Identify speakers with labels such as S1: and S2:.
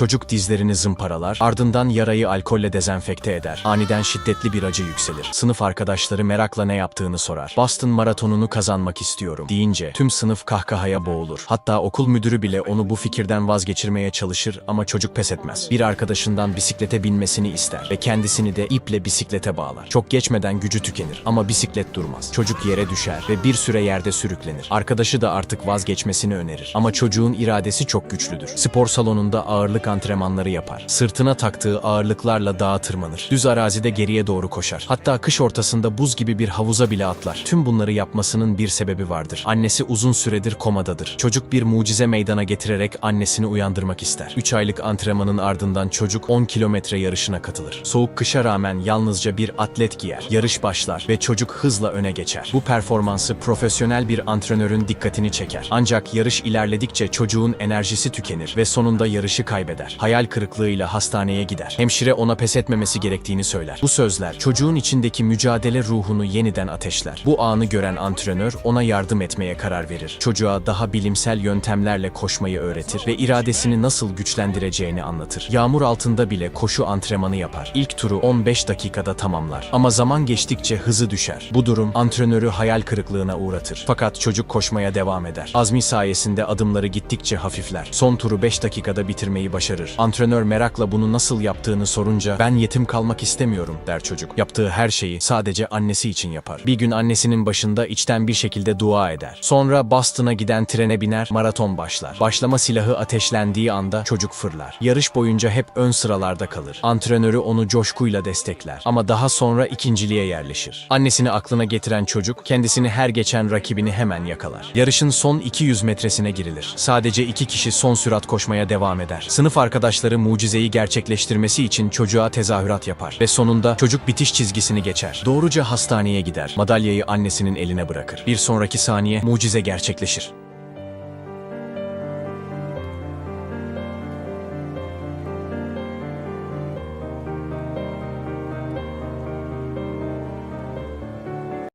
S1: Çocuk dizlerini zımparalar, ardından yarayı alkolle dezenfekte eder. Aniden şiddetli bir acı yükselir. Sınıf arkadaşları merakla ne yaptığını sorar. Boston maratonunu kazanmak istiyorum deyince tüm sınıf kahkahaya boğulur. Hatta okul müdürü bile onu bu fikirden vazgeçirmeye çalışır ama çocuk pes etmez. Bir arkadaşından bisiklete binmesini ister ve kendisini de iple bisiklete bağlar. Çok geçmeden gücü tükenir ama bisiklet durmaz. Çocuk yere düşer ve bir süre yerde sürüklenir. Arkadaşı da artık vazgeçmesini önerir. Ama çocuğun iradesi çok güçlüdür. Spor salonunda ağırlık antrenmanları yapar. Sırtına taktığı ağırlıklarla dağa tırmanır. Düz arazide geriye doğru koşar. Hatta kış ortasında buz gibi bir havuza bile atlar. Tüm bunları yapmasının bir sebebi vardır. Annesi uzun süredir komadadır. Çocuk bir mucize meydana getirerek annesini uyandırmak ister. 3 aylık antrenmanın ardından çocuk 10 kilometre yarışına katılır. Soğuk kışa rağmen yalnızca bir atlet giyer. Yarış başlar ve çocuk hızla öne geçer. Bu performansı profesyonel bir antrenörün dikkatini çeker. Ancak yarış ilerledikçe çocuğun enerjisi tükenir ve sonunda yarışı kaybeder. Hayal kırıklığıyla hastaneye gider. Hemşire ona pes etmemesi gerektiğini söyler. Bu sözler çocuğun içindeki mücadele ruhunu yeniden ateşler. Bu anı gören antrenör ona yardım etmeye karar verir. Çocuğa daha bilimsel yöntemlerle koşmayı öğretir ve iradesini nasıl güçlendireceğini anlatır. Yağmur altında bile koşu antrenmanı yapar. İlk turu 15 dakikada tamamlar. Ama zaman geçtikçe hızı düşer. Bu durum antrenörü hayal kırıklığına uğratır. Fakat çocuk koşmaya devam eder. Azmi sayesinde adımları gittikçe hafifler. Son turu 5 dakikada bitirmeyi başarır. Antrenör merakla bunu nasıl yaptığını sorunca ben yetim kalmak istemiyorum der çocuk. Yaptığı her şeyi sadece annesi için yapar. Bir gün annesinin başında içten bir şekilde dua eder. Sonra Boston'a giden trene biner, maraton başlar. Başlama silahı ateşlendiği anda çocuk fırlar. Yarış boyunca hep ön sıralarda kalır. Antrenörü onu coşkuyla destekler. Ama daha sonra ikinciliğe yerleşir. Annesini aklına getiren çocuk kendisini her geçen rakibini hemen yakalar. Yarışın son 200 metresine girilir. Sadece iki kişi son sürat koşmaya devam eder. Sınıf arkadaşları mucizeyi gerçekleştirmesi için çocuğa tezahürat yapar ve sonunda çocuk bitiş çizgisini geçer. Doğruca hastaneye gider. Madalyayı annesinin eline bırakır. Bir sonraki saniye mucize gerçekleşir.